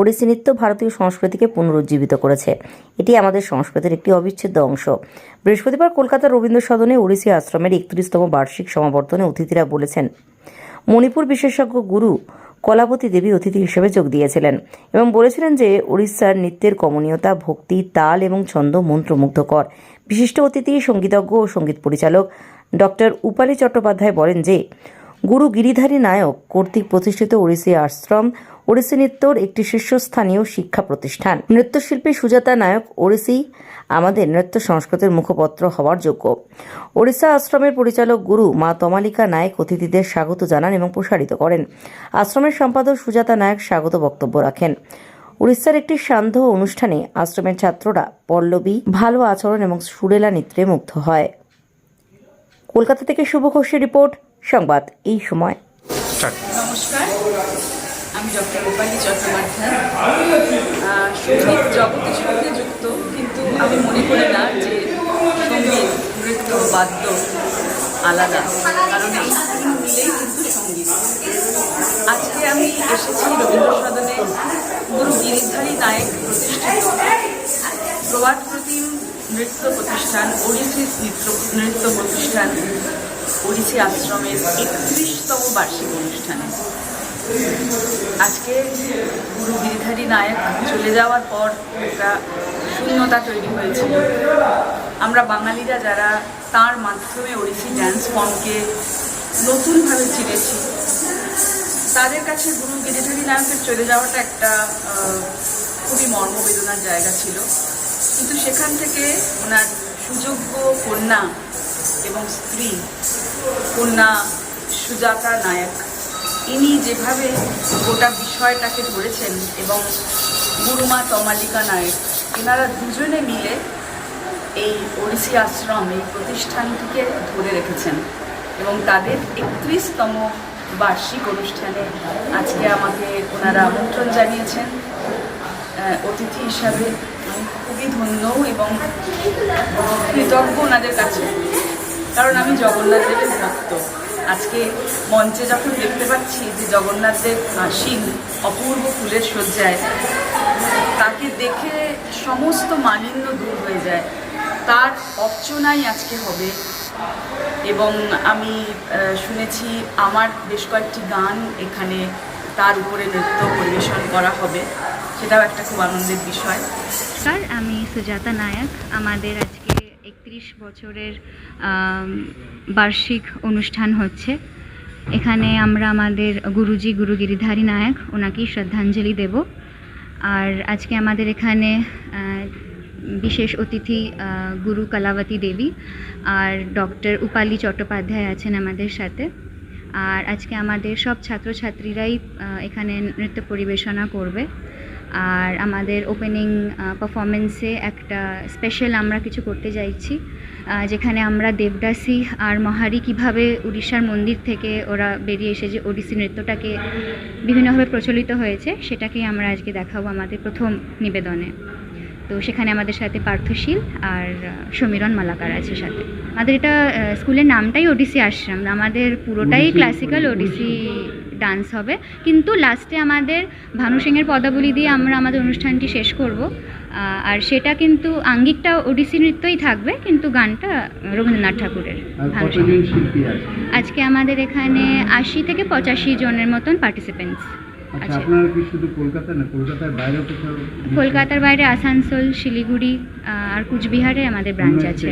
ওড়িশি নৃত্য ভারতীয় সংস্কৃতিকে পুনরুজ্জীবিত করেছে। এটি আমাদের সংস্কৃতির একটি অবিচ্ছেদ্য অংশ। বৃহস্পতিবার কলকাতার রবীন্দ্র সদনে ওড়িশি আশ্রমের একত্রিশতম বার্ষিক সমাবর্তনে অতিথিরা বলেছেন, মণিপুর বিশেষজ্ঞ গুরু কলাপতি দেবী অতিথি হিসেবে যোগ দিয়েছিলেন এবং বলেছিলেন যে উড়িষ্যার নৃত্যের কমনীয়তা, ভক্তি, তাল এবং ছন্দ মন্ত্রমুগ্ধকর। বিশিষ্ট অতিথি সঙ্গীতজ্ঞ ও সংগীত পরিচালক ডক্টর উপালি চট্টোপাধ্যায় বলেন যে, গুরু গিরিধারী নায়ক কর্তৃক প্রতিষ্ঠিত ওড়িশি আশ্রম ওড়িশি নৃত্যর একটি শীর্ষস্থানীয় শিক্ষা প্রতিষ্ঠান। নৃত্যশিল্পী সুজাতা নায়ক ওড়িশি আমাদের নৃত্য সংস্কৃতির মুখপত্র হওয়ার যোগ্য। ওড়িশা আশ্রমের পরিচালক গুরু মা তমালিকা নায়ক অতিথিদের স্বাগত জানান এবং প্রসারিত করেন। আশ্রমের সম্পাদক সুজাতা নায়ক স্বাগত বক্তব্য রাখেন। উড়িষ্যার একটি সান্ধ্য অনুষ্ঠানে আশ্রমের ছাত্ররা পল্লবী, ভালো আচরণ এবং সুরেলা নৃত্যে মুগ্ধ হয়। কলকাতা থেকে শুভ ঘোষের রিপোর্ট, সংবাদ, এই সময়। নমস্কার। আমি ডক্টর রূপালী চট্টোপাধ্যায়। সংগীত জগতের সঙ্গে যুক্ত, কিন্তু আমি মনে করি না যে সংগীত, নৃত্য, বাদ্য আলাদা। কারণ এই মিলেই কিন্তু সংগীত। আজকে আমি এসেছি রবীন্দ্র সদনে গুরু গিরিধারী নায়ক প্রতিষ্ঠিত। প্রবাদ প্রতিম নৃত্য প্রতিষ্ঠান ওড়িশি নৃত্য নৃত্য প্রতিষ্ঠান ওড়িশি আশ্রমের একত্রিশতম বার্ষিক অনুষ্ঠানে। আজকে গুরু গিরিধারী নায়ক চলে যাওয়ার পর একটা শূন্যতা তৈরি হয়েছিল আমরা বাঙালিরা যারা তার মাধ্যমে ওড়িশি ড্যান্স ফর্মকে নতুনভাবে চিনেছি, তাদের কাছে গুরু গিরিধারী নায়কের চলে যাওয়াটা একটা খুবই মর্মবেদনার জায়গা ছিল। কিন্তু সেখান থেকে ওনার সুযোগ্য কন্যা এবং স্ত্রী কন্যা সুজাতা নায়ক ইনি যেভাবে গোটা বিষয়টাকে ধরেছেন এবং গুরুমা তমালিকা নায়ক, এনারা দুজনে মিলে এই ওড়িশি আশ্রম, এই প্রতিষ্ঠানটিকে ধরে রেখেছেন এবং তাদের একত্রিশতম বার্ষিক অনুষ্ঠানে আজকে আমাকে ওনারা আমন্ত্রণ জানিয়েছেন। অতিথি হিসাবে আমি খুবই ধন্য এবং কৃতজ্ঞ ওনাদের কাছে, কারণ আমি জগন্নাথ দেবের ভক্ত। আজকে মঞ্চে যখন দেখতে পাচ্ছি যে জগন্নাথ দেব অপূর্ব ফুলের সজ্জায় তাকে দেখে সমস্ত মালিন্য দূর হয়ে যায়। তার অর্চনাই আজকে হবে। এবং আমি শুনেছি আমার বেশ কয়েকটি গান এখানে তার উপরে নৃত্য পরিবেশন করা হবে। সেটাও একটা খুব আনন্দের বিষয়। নমস্কার আমি সুজাতা নায়ক। আমাদের আজকে একত্রিশ বছরের বার্ষিক অনুষ্ঠান হচ্ছে। এখানে আমরা আমাদের গুরুজি গুরু গিরিধারী নায়ক, ওনাকেই শ্রদ্ধাঞ্জলি দেব। আর আজকে আমাদের এখানে বিশেষ অতিথি গুরু কলাবতী দেবী আর ডক্টর উপালি চট্টোপাধ্যায় আছেন আমাদের সাথে। আর আজকে আমাদের সব ছাত্রছাত্রীরাই এখানে নৃত্য পরিবেশনা করবে। আর আমাদের ওপেনিং পারফরমেন্সে একটা স্পেশাল আমরা কিছু করতে চাইছি যেখানে আমরা দেবদাসী আর মহারি কীভাবে উড়িষ্যার মন্দির থেকে ওরা বেরিয়ে এসে যে ওড়িশি নৃত্যটাকে বিভিন্নভাবে প্রচলিত হয়েছে সেটাকেই আমরা আজকে দেখাবো আমাদের প্রথম নিবেদনে। তো সেখানে আমাদের সাথে পার্থশীল আর সমীরণ মালাকার আছে সাথে। আমাদের এটা স্কুলের নামটাই ওডিসি আশ্রম আমাদের পুরোটাই ক্লাসিক্যাল ওডিসি ডান্স হবে। কিন্তু লাস্টে আমাদের ভানু সিংয়ের পদাবলী দিয়ে আমরা আমাদের অনুষ্ঠানটি শেষ করব। আর সেটা কিন্তু আঙ্গিকটা ওডিসি নৃত্যই থাকবে কিন্তু গানটা রবীন্দ্রনাথ ঠাকুরের আজকে আমাদের এখানে আশি থেকে পঁচাশি জনের মতন পার্টিসিপেন্টস আচ্ছা না কলকাতার বাইরে আসানসোল শিলিগুড়ি আর কুচবিহারে আমাদের ব্রাঞ্চ আছে?